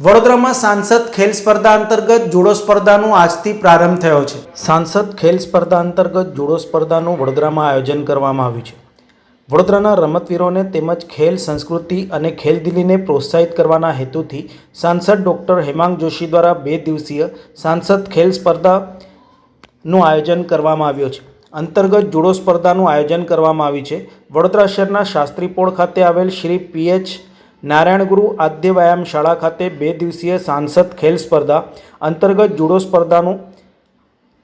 વડોદરામાં સાંસદ ખેલ સ્પર્ધા અંતર્ગત જુડો સ્પર્ધાનું આજથી પ્રારંભ થયો છે. સાંસદ ખેલ સ્પર્ધા અંતર્ગત જુડો સ્પર્ધાનું વડોદરામાં આયોજન કરવામાં આવ્યું છે. વડોદરાના રમતવીરોને તેમજ ખેલ સંસ્કૃતિ અને ખેલદિલીને પ્રોત્સાહિત કરવાના હેતુથી સાંસદ ડૉક્ટર હેમાંગ જોશી દ્વારા બે દિવસીય સાંસદ ખેલ સ્પર્ધાનું આયોજન કરવામાં આવ્યું છે. અંતર્ગત જુડો સ્પર્ધાનું આયોજન કરવામાં આવ્યું છે. વડોદરા શહેરના શાસ્ત્રીપોળ ખાતે આવેલ શ્રી પીએચ નારાયણગુરુ આદ્ય વ્યાયામ શાળા ખાતે બે દિવસીય સાંસદ ખેલ સ્પર્ધા અંતર્ગત જુડો સ્પર્ધાનું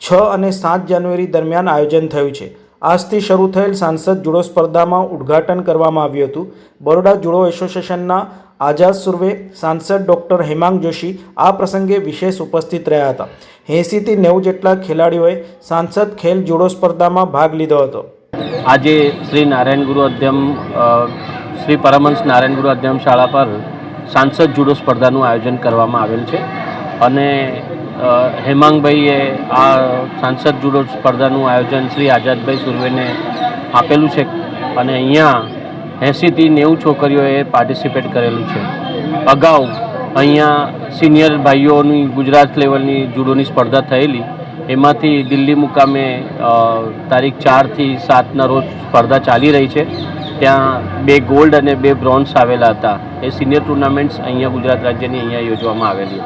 છ અને સાત જાન્યુઆરી દરમિયાન આયોજન થયું છે. આજથી શરૂ થયેલ સાંસદ જુડો સ્પર્ધામાં ઉદ્ઘાટન કરવામાં આવ્યું હતું. બરોડા જુડો એસોસિએશનના આઝાદ સુર્વે સાંસદ ડૉક્ટર હેમાંગ જોશી આ પ્રસંગે વિશેષ ઉપસ્થિત રહ્યા હતા. એંસીથી નેવું જેટલા ખેલાડીઓએ સાંસદ ખેલ જુડો સ્પર્ધામાં ભાગ લીધો હતો. આજે શ્રી નારાયણ ગુરુ અધ્યમ શ્રી પરમહંસ નારાયણ ગુરુ અધ્યમ શાળા પર સાંસદ જુડો સ્પર્ધાનું આયોજન કરવામાં આવેલ છે. અને હેમાંગભાઈએ આ સાંસદ જુડો સ્પર્ધાનું આયોજન શ્રી આઝાદભાઈ સુરવેને આપેલું છે અને અહીંયા એંસીથી નેવું છોકરીઓએ પાર્ટિસિપેટ કરેલું છે. અગાઉ અહીંયા સિનિયર ભાઈઓની ગુજરાત લેવલની જુડોની સ્પર્ધા થયેલી. એમાંથી દિલ્હી મુકામે તારીખ ચારથી સાતના રોજ સ્પર્ધા ચાલી રહી છે. ત્યાં બે ગોલ્ડ અને બે બ્રોન્ઝ આવેલા હતા. એ સિનિયર ટુર્નામેન્ટ્સ અહીંયા ગુજરાત રાજ્યની અહીંયા યોજવામાં આવેલી